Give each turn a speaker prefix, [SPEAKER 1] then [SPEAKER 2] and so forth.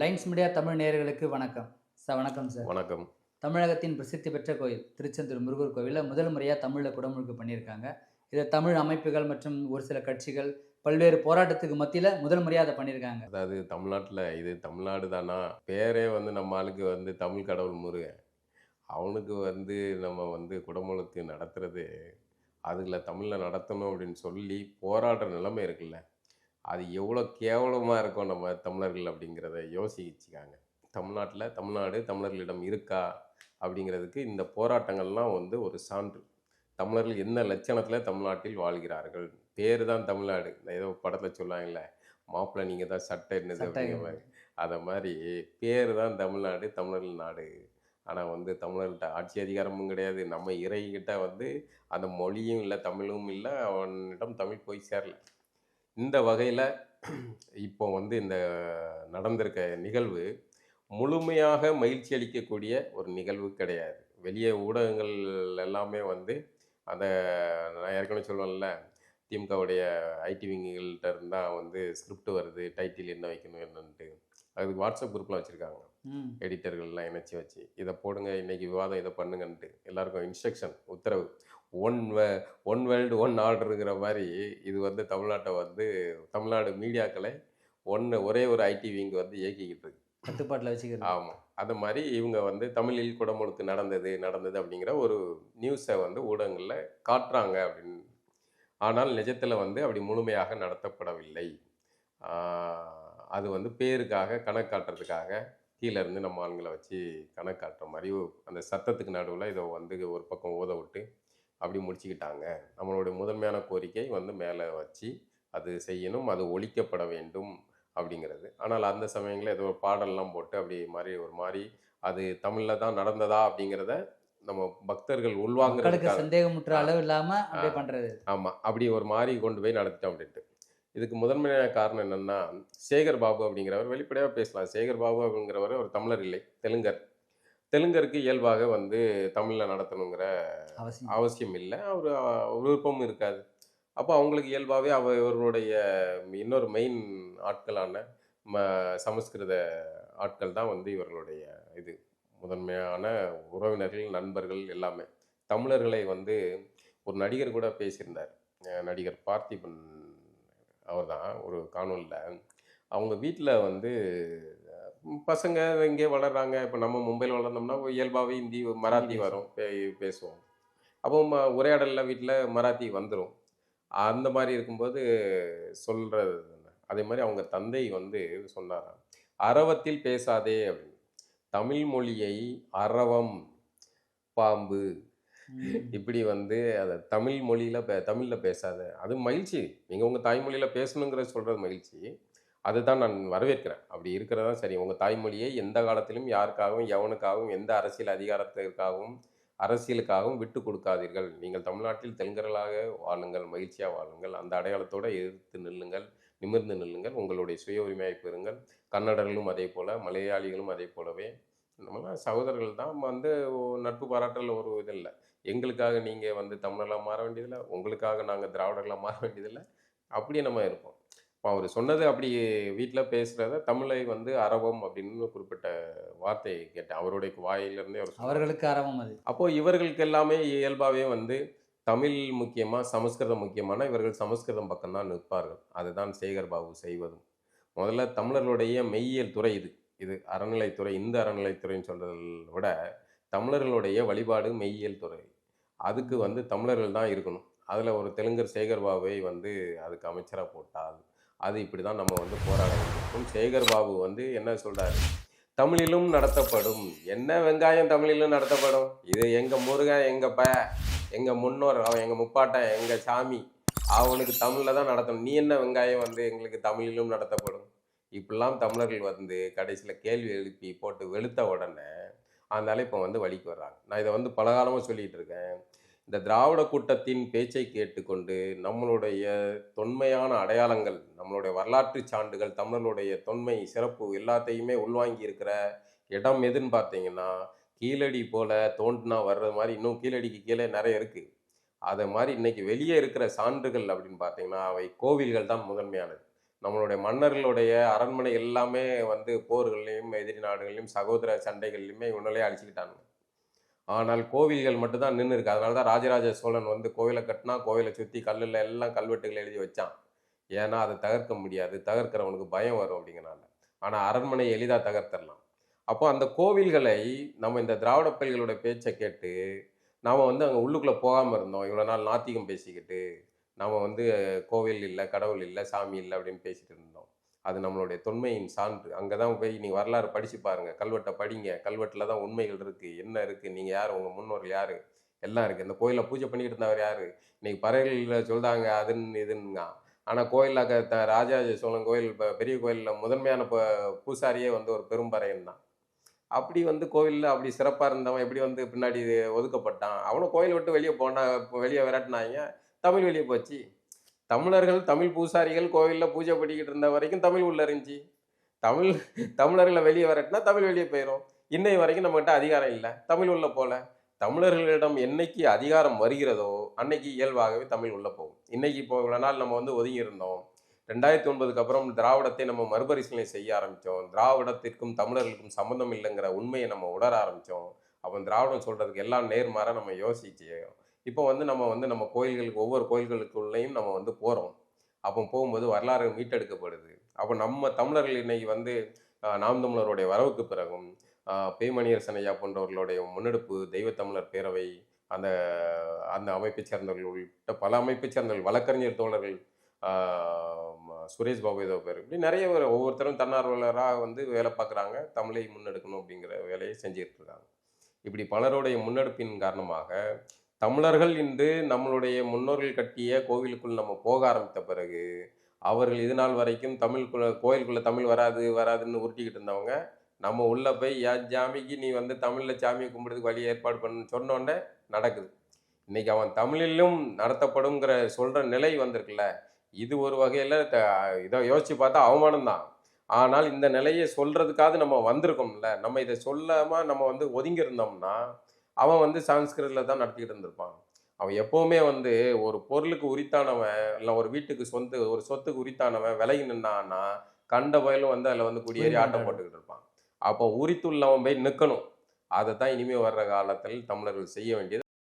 [SPEAKER 1] Lines media Tamil நேயர்களுக்கு வணக்கம். Sir வணக்கம் சார்
[SPEAKER 2] வணக்கம்.
[SPEAKER 1] தமிழகத்தின் பிரசித்தி பெற்ற கோயில் திருச்செந்தூர் முருகர் கோவிலில் முதல் முறையாக தமிழில் குடமுழுக்கு பண்ணியிருக்காங்க. இதை தமிழ் அமைப்புகள் மற்றும் ஒரு சில கட்சிகள் பல்வேறு போராட்டத்துக்கு மத்தியில் முதல் முறையாக அதை பண்ணியிருக்காங்க.
[SPEAKER 2] அதாவது தமிழ்நாட்டில் இது தமிழ்நாடு தானா? பேரே வந்து நம்ம ஆளுக்கு வந்து தமிழ் கடவுள் முருகன். அவனுக்கு வந்து நம்ம வந்து குடமுழுக்கு நடத்துறது அதுல தமிழில் நடத்தணும் அப்படின்னு சொல்லி போராடுற நிலைமை இருக்குல்ல? அது எவ்வளோ கேவலமாக இருக்கும் நம்ம தமிழர்கள் அப்படிங்கிறத யோசிச்சுக்காங்க. தமிழ்நாட்டில் தமிழ்நாடு தமிழர்களிடம் இருக்கா அப்படிங்கிறதுக்கு இந்த போராட்டங்கள்லாம் வந்து ஒரு சான்று. தமிழர்கள் என்ன லட்சணத்தில் தமிழ்நாட்டில் வாழ்கிறார்கள்? பேர் தான் தமிழ்நாடு. இந்த ஏதோ படத்தில் சொல்லுவாங்கல்ல மாப்பிள்ளை நீங்கள் தான் சட்டை என்னது? அப்படிங்கிற மாதிரி. அதை மாதிரி பேர் தான் தமிழ்நாடு தமிழர்கள் நாடு. ஆனால் வந்து தமிழர்கிட்ட ஆட்சி அதிகாரமும் கிடையாது. நம்ம இறைகிட்ட வந்து அந்த மொழியும் இல்லை தமிழும் இல்லை அவனிடம் தமிழ் போய் சேரல. இந்த வகையில் இப்போ வந்து இந்த நடந்திருக்க நிகழ்வு முழுமையாக மகிழ்ச்சி அளிக்கக்கூடிய ஒரு நிகழ்வு கிடையாது. வெளியே ஊடகங்கள் எல்லாமே வந்து அந்த நான் ஏற்கனவே சொல்லுவேன்ல திமுகவுடைய ஐடி விங்குகள்கிட்ட இருந்தால் வந்து ஸ்கிரிப்ட் வருது டைட்டில் என்ன வைக்கணும் என்னன்ட்டு. அதுக்கு வாட்ஸ்அப் குரூப்லாம் வச்சுருக்காங்க. எடிட்டர்கள்லாம் இணைச்சி வச்சு இதை போடுங்க இன்னைக்கு விவாதம் இதை பண்ணுங்கன்ட்டு. எல்லாருக்கும் இன்ஸ்ட்ரக்ஷன் உத்தரவு. One way one world one ஆர்டருங்கிற மாதிரி இது வந்து தமிழ்நாட்டை வந்து தமிழ்நாடு மீடியாக்களை ஒன்று ஒரே ஒரு ஐடி விங் வந்து இயக்கிக்கிட்டு இருக்கு.
[SPEAKER 1] கட்டுப்பாட்டில் வச்சுக்கிறது.
[SPEAKER 2] ஆமாம் அது மாதிரி இவங்க வந்து தமிழில் குடமுழுக்கு நடந்தது நடந்தது அப்படிங்கிற ஒரு நியூஸை வந்து ஊடகங்களில் காட்டுறாங்க அப்படின்னு. ஆனால் நிஜத்தில் வந்து அப்படி முழுமையாக நடத்தப்படவில்லை. அது வந்து பேருக்காக கணக்காட்டுறதுக்காக கீழே இருந்து நம்ம ஆளுங்களை வச்சு கணக்காட்டுற மாதிரி அந்த சத்தத்துக்கு நடுவில் இதை வந்து ஒரு பக்கம் ஊத விட்டு அப்படி முடிச்சுக்கிட்டாங்க நம்மளுடைய முதன்மையான கோரிக்கை வந்து மேலே வச்சு அது செய்யணும் அது ஒழிக்கப்பட வேண்டும் அப்படிங்கிறது ஆனால் அந்த சமயங்களில் ஏதோ ஒரு பாடல்லாம் போட்டு அப்படி மாதிரி ஒரு மாதிரி அது தமிழில் தான் நடந்ததா அப்படிங்கிறத நம்ம பக்தர்கள்
[SPEAKER 1] மக்களுக்கு
[SPEAKER 2] உள்வாங்கிறதுக்காக
[SPEAKER 1] சந்தேகமுற்ற. அளவு இல்லாமல் அப்படியே
[SPEAKER 2] ஆ.
[SPEAKER 1] பண்ணுறது
[SPEAKER 2] ஆமாம் அப்படி ஒரு மாதிரி கொண்டு போய் நடத்திட்டோம் அப்படின்ட்டு இதுக்கு முதன்மையான காரணம் என்னன்னா சேகர் பாபு அப்படிங்கிறவர் வெளிப்படையாக பேசலாம். சேகர் பாபு அப்படிங்கிறவர் ஒரு தமிழர் இல்லை தெலுங்கர். தெலுங்கருக்கு இயல்பாக வந்து தமிழில் நடத்தணுங்கிற
[SPEAKER 1] அவசியம்.
[SPEAKER 2] அவசியம் இல்லை. அவர் விருப்பமும் இருக்காது. அப்போ அவங்களுக்கு இயல்பாகவே அவ இவர்களுடைய இன்னொரு மெயின் ஆட்களான ம சமஸ்கிருத ஆட்கள் தான் வந்து இவர்களுடைய இது. முதன்மையான உறவினர்கள் நண்பர்கள் எல்லாமே. தமிழர்களை வந்து ஒரு நடிகர் கூட பேசியிருந்தார். நடிகர் பார்த்திபன் அவர் தான் ஒரு காணொலியில் அவங்க வீட்டில் வந்து பசங்க இங்கே வளர்றாங்க. இப்போ நம்ம மும்பையில் வளர்ந்தோம்னா இயல்பாகவே ஹிந்தி மராத்தி வரும் பே- பேசுவோம். அப்போ ம உரையாடலில் வீட்டில் மராத்தி வந்துடும் அந்த மாதிரி இருக்கும்போது சொல்கிறது அதே மாதிரி அவங்க தந்தை வந்து சொன்னாராம் அரவத்தில் பேசாதே அப்படின்னு. தமிழ் மொழியை அரவம் பாம்பு. இப்படி வந்து அதை தமிழ் மொழியில் பே தமிழில் பேசாத. அது மகிழ்ச்சி. நீங்கள் உங்கள் தாய்மொழியில் பேசணுங்கிற சொல்கிறது மகிழ்ச்சி. அதுதான் நான் வரவேற்கிறேன். அப்படி இருக்கிறதா சரி. உங்கள் தாய்மொழியை எந்த காலத்திலும் யாருக்காகவும் எவனுக்காகவும் எந்த அரசியல் அதிகாரத்திற்காகவும் அரசியலுக்காகவும் விட்டு கொடுக்காதீர்கள். நீங்கள் தமிழ்நாட்டில் தெலுங்கர்களாக வாழுங்கள் மகிழ்ச்சியாக வாழுங்கள். அந்த அடையாளத்தோடு எதிர்த்து நில்லுங்கள் நிமிர்ந்து நில்லுங்கள். உங்களுடைய சுய உரிமையை பெறுங்கள். கன்னடர்களும் அதே போல் மலையாளிகளும் அதே போலவே நம்மளாம் சகோதரர்கள் தான் வந்து நட்பு பாராட்டல ஒரு இது இல்லை எங்களுக்காக நீங்கள் வந்து தமிழர்களாக மாற வேண்டியதில்லை உங்களுக்காக நாங்கள் திராவிடர்களாக மாற வேண்டியதில்லை அப்படியே நம்ம இருப்போம். இப்போ அவர் சொன்னது அப்படி வீட்டில் பேசுகிறத தமிழை வந்து அரவம் அப்படின்னு குறிப்பிட்ட வார்த்தையை கேட்டேன். அவருடைய வாயிலிருந்தே அவர்.
[SPEAKER 1] அவர்களுக்கு அறவம் அது.
[SPEAKER 2] அப்போ இவர்களுக்கு எல்லாமே இயல்பாகவே வந்து தமிழ் முக்கியமா சமஸ்கிருதம் முக்கியமான இவர்கள் சமஸ்கிருதம் பக்கம்தான் நிற்பார்கள். அதுதான் சேகர் பாபு செய்வதும். முதல்ல தமிழர்களுடைய மெய்யியல் துறை இது. இது அறநிலைத்துறை இந்த அறநிலைத்துறைன்னு சொல்றதை விட தமிழர்களுடைய வழிபாடு மெய்யியல் துறை. அதுக்கு வந்து தமிழர்கள் தான் இருக்கணும். அதில் ஒரு தெலுங்கர் சேகர் பாபுவை வந்து அதுக்கு அமைச்சராக போட்டால் அது இப்படி தான் நம்ம வந்து போராட வேண்டும். சேகர் பாபு வந்து என்ன சொல்றாரு? தமிழிலும் நடத்தப்படும். என்ன வெங்காயம் தமிழிலும் நடத்தப்படும்? இது எங்க முருகன் எங்க ப எங்க முன்னோர் அவன் எங்க முப்பாட்டன் எங்க சாமி அவனுக்கு தமிழில் தான் நடத்தணும். நீ என்ன வெங்காயம் வந்து எங்களுக்கு தமிழிலும் நடத்தப்படும்? இப்படிலாம் தமிழர்கள் வந்து கடைசியில் கேள்வி எழுப்பி போட்டு வெளுத்த உடனே அந்த இப்போ வந்து வழிக்கு வர்றாங்க. நான் இதை வந்து பலகாலமாக சொல்லிகிட்டு இருக்கேன். இந்த திராவிட கூட்டத்தின் பேச்சை கேட்டுக்கொண்டு நம்மளுடைய தொன்மையான அடையாளங்கள் நம்மளுடைய வரலாற்று சான்றுகள் தமிழர்களுடைய தொன்மை சிறப்பு எல்லாத்தையுமே உள்வாங்கி இருக்கிற இடம் எதுன்னு பார்த்தீங்கன்னா கீழடி போல தோண்டினா வர்றது மாதிரி இன்னும் கீழடிக்கு கீழே நிறைய இருக்குது அதை மாதிரி இன்னைக்கு வெளியே இருக்கிற சான்றுகள் அப்படின்னு பார்த்தீங்கன்னா அவை கோவில்கள் தான் முதன்மையானது. நம்மளுடைய மன்னர்களுடைய அரண்மனை எல்லாமே வந்து போர்கள்லையும் எதிரி நாடுகள்லையும் சகோதர சண்டைகள்லையுமே இவனாலே அழிச்சுக்கிட்டாங்க ஆனால் கோவில்கள் மட்டும்தான் நின்று இருக்கு. அதனால தான் ராஜராஜ சோழன் வந்து கோவிலை கட்டினா கோவிலை சுற்றி கல்லில் எல்லாம் கல்வெட்டுகள் எழுதி வச்சான். ஏன்னா அதை தகர்க்க முடியாது. தகர்க்கிறவனுக்கு பயம் வரும் அப்படிங்கிறனால. ஆனால் அரண்மனை எளிதாக தகர்த்தரலாம். அப்போ அந்த கோவில்களை நம்ம இந்த திராவிட பயில்களோட பேச்சை கேட்டு நாம் வந்து அங்கே உள்ளுக்குள்ளே போகாமல் இருந்தோம். இவ்வளோ நாள் நாத்திகம் பேசிக்கிட்டு நம்ம வந்து கோவில் இல்லை கடவுள் இல்லை சாமி இல்லை அப்படின்னு பேசிகிட்டு இருந்தோம். அது நம்மளுடைய தொன்மையின் சான்று. அங்கே தான் போய் நீங்கள் வரலாறு படித்து பாருங்கள் கல்வெட்டை படிங்க. கல்வெட்டில் தான் உண்மைகள் இருக்குது என்ன இருக்குது நீங்கள் யார்? உங்கள் முன்னோர்கள் யார்? எல்லாம் இருக்குது இந்த கோயிலில் பூஜை பண்ணிக்கிட்டு இருந்தவர் யார்? இன்னைக்கு பறவைகளில் சொல்கிறாங்க அதுன்னு இதுன்னு. ஆனால் கோயிலில் த ராஜராஜ சோழன் கோயில் இப்போ பெரிய கோயிலில் முதன்மையான ப பூசாரியே வந்து ஒரு பெரும்பறையன் தான். அப்படி வந்து கோவிலில் அப்படி சிறப்பாக இருந்தவன் எப்படி வந்து பின்னாடி ஒதுக்கப்பட்டான்? அவனும் கோயில் விட்டு வெளியே போனா வெளியே விரட்டினாங்க. தமிழ் வெளியே போச்சு. தமிழர்கள் தமிழ் பூசாரிகள் கோவிலில் பூஜை பண்ணிக்கிட்டு இருந்த வரைக்கும் தமிழ் உள்ள இருந்துச்சு. தமிழ் தமிழர்களை வெளியே வரட்டினா தமிழ் வெளியே போயிடும் இன்னை வரைக்கும் நம்மகிட்ட அதிகாரம் இல்லை. தமிழ் உள்ள போல. தமிழர்களிடம் என்னைக்கு அதிகாரம் வருகிறதோ அன்னைக்கு இயல்பாகவே தமிழ் உள்ள போகும். இன்னைக்கு இப்போ இவ்வளோ நாள் நம்ம வந்து ஒதுங்கி இருந்தோம். ரெண்டாயிரத்தி ஒன்பதுக்கு அப்புறம் திராவிடத்தை நம்ம மறுபரிசீலனை செய்ய ஆரம்பித்தோம் திராவிடத்திற்கும் தமிழர்களுக்கும் சம்மந்தம் இல்லைங்கிற உண்மையை நம்ம உணர ஆரம்பித்தோம் அப்போ திராவிடம் சொல்கிறதுக்கு எல்லாம் நேர்மாறாக நம்ம யோசிச்சு இப்போ வந்து நம்ம வந்து நம்ம கோயில்களுக்கு ஒவ்வொரு கோயில்களுக்குள்ளேயும் நம்ம வந்து போகிறோம் அப்போ போகும்போது வரலாறு மீட்டெடுக்கப்படுது. அப்போ நம்ம தமிழர்கள் இன்னைக்கு வந்து நாம் தமிழருடைய வரவுக்கு பிறகும் பேமணியர் சனையா போன்றவர்களுடைய முன்னெடுப்பு தெய்வத்தமிழர் பேரவை அந்த அந்த அமைப்பை சேர்ந்தவர்கள் உள்ளிட்ட பல அமைப்பை சேர்ந்தவர்கள் வழக்கறிஞர் தோழர்கள் சுரேஷ் பாபு ஏதோ பேர். இப்படி நிறைய பேர் ஒவ்வொருத்தரும் தன்னார்வலராக வந்து வேலை பார்க்குறாங்க. தமிழை முன்னெடுக்கணும் அப்படிங்கிற வேலையை செஞ்சுட்டு இருக்காங்க. இப்படி பலருடைய முன்னெடுப்பின் காரணமாக தமிழர்கள் இன்று நம்மளுடைய முன்னோர்கள் கட்டிய கோவிலுக்குள் நம்ம போக ஆரம்பித்த பிறகு அவர்கள் இது நாள் வரைக்கும் தமிழ்குள்ள கோயிலுக்குள்ள தமிழ் வராது வராதுன்னு உருட்டிக்கிட்டு இருந்தவங்க நம்ம உள்ளே போய் என் சாமிக்கு நீ வந்து தமிழில் சாமியை கும்பிடுறதுக்கு வழி ஏற்பாடு பண்ணு சொன்னோடனே நடக்குது. இன்னைக்கு அவன் தமிழிலும் நடத்தப்படுங்கிற சொல்கிற நிலை வந்திருக்குல்ல இது ஒரு வகையில் இதை யோசித்து பார்த்தா அவமானம் தான். ஆனால் இந்த நிலையை சொல்றதுக்காவது நம்ம வந்திருக்கோம்ல நம்ம இதை சொல்லாமல் நம்ம வந்து ஒதுங்கி இருந்தோம்னா அவன் வந்து சான்ஸ்கிரிட்டில் தான் நடத்திக்கிட்டு இருந்திருப்பான். அவன் எப்பவுமே வந்து ஒரு பொருளுக்கு உரித்தானவன் இல்லை ஒரு வீட்டுக்கு சொந்த ஒரு சொத்துக்கு உரித்தானவன் விலகி நின்னான்னா கண்ட வயலும் வந்து அதில் வந்து குடியேறி ஆட்டம் போட்டுக்கிட்டு இருப்பான். அப்போ உரித்துள்ளவன் போய் நிற்கணும் அதை தான் இனிமே வர்ற காலத்தில் தமிழர்கள் செய்ய வேண்டியது.